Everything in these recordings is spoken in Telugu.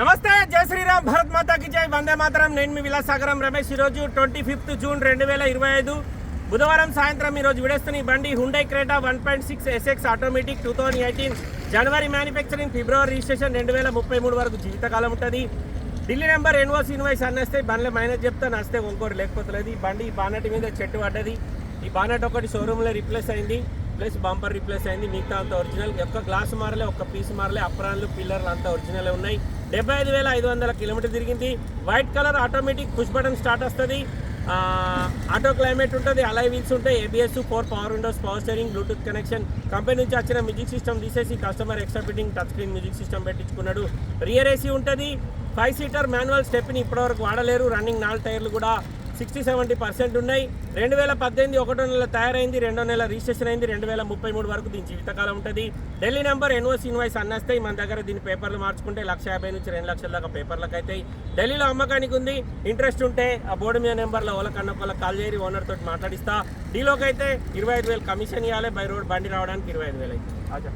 నమస్తే జై శ్రీరామ్ భరత్ మాతాకి జై. వందే మాతరం. నేను మీ విలాసాగరం రమేష్. ఈరోజు ట్వంటీ ఫిఫ్త్ జూన్ రెండు వేల ఇరవై ఐదు. బుధవారం సాయంత్రం ఈరోజు విడేస్తున్న ఈ బండి Hyundai Creta one point six SX automatic two thousand eighteen జనవరి మ్యానుఫ్యాక్చరింగ్ ఫిబ్రవరి రిజిస్ట్రేషన్ రెండు వేల ముప్పై మూడు వరకు జీవితకాలం ఉంటుంది. ఢిల్లీ నెంబర్ ఎన్ఓస్ ఇన్వాయిస్ అన్నేస్తే బండ్ల మైనస్ చెప్తాను అస్తే ఇంకోటి లేకపోతే లేదు ఈ బండి ఈ బానెట్ మీద చెట్టు పడ్డది. ఈ బానట్ ఒకటి షోరూంలో రిప్లేస్ అయింది. ప్లస్ బంపర్ రీప్లేస్ అయింది. మిగతా అంతా ఒరిజినల్ ఒక్క గ్లాస్ మారలే ఒక్క పీస్ మారలే. అప్రాన్లు పిల్లర్లు అంతా ఒరిజినల్ ఉన్నాయి. డెబ్బై ఐదు వేల ఐదు వందల కిలోమీటర్ తిరిగింది. White colour automatic push button start వస్తుంది. ఆటో క్లైమేట్ ఉంటుంది. అలై వీల్స్ ఉంటాయి. ABS four power windows power steering bluetooth connection company నుంచి వచ్చిన మ్యూజిక్ సిస్టమ్ తీసేసి customer extra fitting touch screen music system పెట్టించుకున్నాడు. Rear AC ఉంటుంది. ఫైవ్ సీటర్ మాన్యువల్ స్టెప్ని ఇప్పటివరకు వాడలేరు. రన్నింగ్ నాలుగు టైర్లు కూడా. సిక్స్టీ సెవెంటీ పర్సెంట్ ఉన్నాయి. రెండు వేల పద్దెనిమిది ఒకటో నెల తయారైంది రెండో నెల రిజిస్ట్రేషన్ అయింది రెండు వేల ముప్పై మూడు వరకు దీని జీవితకాలం ఉంటుంది. ఢిల్లీ నెంబర్ ఎన్ఓసి ఇన్వాయిస్ అన్నస్తాయి మన దగ్గర దీని పేపర్లు మార్చుకుంటే లక్ష యాభై నుంచి రెండు లక్షల దాకా పేపర్లకు అవుతాయి ఢిల్లీలో అమ్మకానికి ఉంది. ఇంట్రెస్ట్ ఉంటే ఆ బోర్డు మీద నెంబర్లో వాళ్ళకన్నా వాళ్ళకి కాల్ చేయరి ఓనర్ తోటి మాట్లాడిస్తా. డీలోకి అయితే ఇరవై ఐదు వేలు కమిషన్ ఇవ్వాలి బై రోడ్ బండి రావడానికి ఇరవై ఐదు వేలు అయితే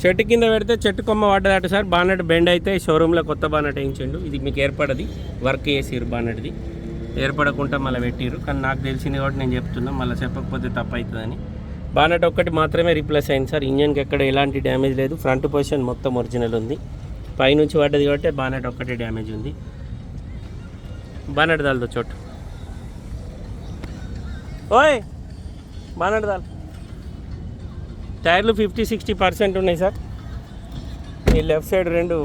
చెట్టు కింద పెడితే చెట్టు కొమ్మ పడ్డదట సార్. బానెట్ బెండ్ అయితే షోరూంలో కొత్త బానెట్ వేయించండు. ఇది మీకు ఏర్పడది. వర్క్ చేసిరు బానెట్ది. ఏర్పడకుండా మళ్ళీ పెట్టిరు. కానీ నాకు తెలిసింది కాబట్టి నేను చెప్తున్నా. మళ్ళీ చెప్పకపోతే తప్పు అవుతుందని బానెట్ ఒక్కటి మాత్రమే రీప్లేస్ అయింది సార్. ఇంజన్కి ఎక్కడ ఎలాంటి డ్యామేజ్ లేదు. ఫ్రంట్ పొజిషన్ మొత్తం ఒరిజినల్ ఉంది. పైనుంచి పడ్డది కాబట్టి బానెట్ ఒక్కటే డ్యామేజ్ ఉంది. బానెట్ దాల్దో చోటు. ఓయ్! బానెట్ దాల్. టైర్లు ఫిఫ్టీ సిక్స్టీ పర్సెంట్ ఉన్నాయి సార్. ఈ లెఫ్ట్ సైడ్ రెండు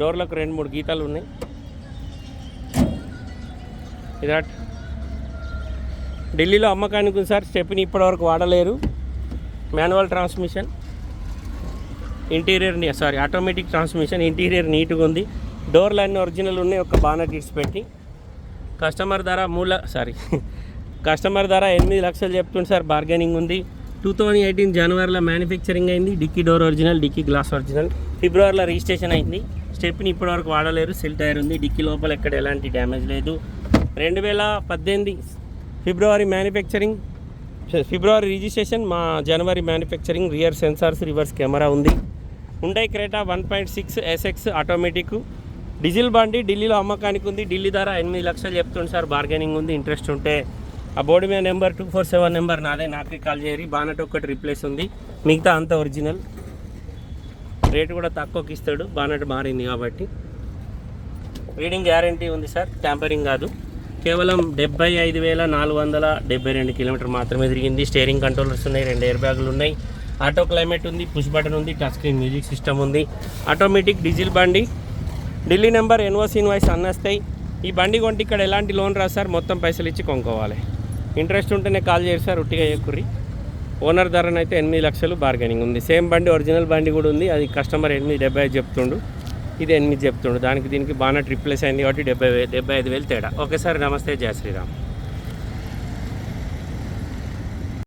డోర్లకు రెండు మూడు గీతాలు ఉన్నాయి. ఇదట్ ఢిల్లీలో అమ్మకానికి ఉంది సార్. స్టెప్ని ఇప్పటివరకు వాడలేరు. Manual transmission. Interior sorry automatic transmission. Interior నీట్గా ఉంది. డోర్లు అన్నీ ఒరిజినల్ ఉన్నాయి. ఒక బానట్ ఇట్స్ పెట్టి. కస్టమర్ ధర మూల సారీ. కస్టమర్ ధర ఎనిమిది లక్షలు చెప్తుంది సార్. బార్గెనింగ్ ఉంది. టూ థౌజండ్ ఎయిటీన్ జనవరిలో మ్యానుఫ్యాక్చరింగ్ అయింది. Dickey door original dickey glass original. ఫిబ్రవరిలో రిజిస్ట్రేషన్ అయింది. స్టెప్ని ఇప్పటివరకు వాడలేరు. సెల్ టైర్ ఉంది. డిక్కీ లోపల ఎక్కడ ఎలాంటి డ్యామేజ్ లేదు. రెండు వేల పద్దెనిమిది ఫిబ్రవరి మ్యానుఫ్యాక్చరింగ్ ఫిబ్రవరి రిజిస్ట్రేషన్ మా జనవరి manufacturing rear sensors reverse camera ఉంది. ఉండే Creta one point six SX automatic diesel బండి ఢిల్లీలో అమ్మకానికి ఉంది. ఢిల్లీ ధర ఎనిమిది లక్షలు చెప్తుంది సార్. బార్గెనింగ్ ఉంది. ఇంట్రెస్ట్ ఉంటే ఆ బోర్డు మీద number two four seven number నాదే నాకే కాల్ చేయరు. బానట్ ఒక్కటి రిప్లేస్ ఉంది. మిగతా అంత ఒరిజినల్ రేటు కూడా తక్కువకి ఇస్తాడు. బానట్ మారింది కాబట్టి. రీడింగ్ గ్యారంటీ ఉంది సార్. ట్యాంపరింగ్ కాదు. కేవలం డెబ్బై ఐదు వేల నాలుగు వందల డెబ్బై రెండు కిలోమీటర్ మాత్రమే తిరిగింది. స్టేరింగ్ కంట్రోలర్స్ ఉన్నాయి. రెండు ఎయిర్ బ్యాగులు ఉన్నాయి. ఆటో క్లైమేట్ ఉంది. పుష్ బటన్ ఉంది. టచ్ స్క్రీన్ మ్యూజిక్ సిస్టమ్ ఉంది. ఆటోమేటిక్ డీజిల్ బండి. ఢిల్లీ నెంబర్ ఎన్ఓసి ఇన్వాయిస్ అన్నస్తాయి ఈ బండి కొంటే ఇక్కడ ఎలాంటి లోన్ రాదు సార్. మొత్తం పైసలు ఇచ్చి కొనుక్కోవాలి. ఇంట్రెస్ట్ ఉంటేనే కాల్ చేయరు సార్ ఉట్టిగా చేకుర్రి ఓనర్ ధరనైతే ఎనిమిది లక్షలు బార్గెనింగ్ ఉంది. సేమ్ బండి ఒరిజినల్ బండి కూడా ఉంది. అది కస్టమర్ ఎనిమిది డెబ్బై ఐదు చెప్తుండు. ఇది ఎనిమిది చెప్తుండు. దానికి దీనికి బాగా రిప్లేస్ అయింది కాబట్టి డెబ్బై డెబ్బై ఐదు వేలు తేడా. ఓకే సార్ నమస్తే. జయ శ్రీరామ్.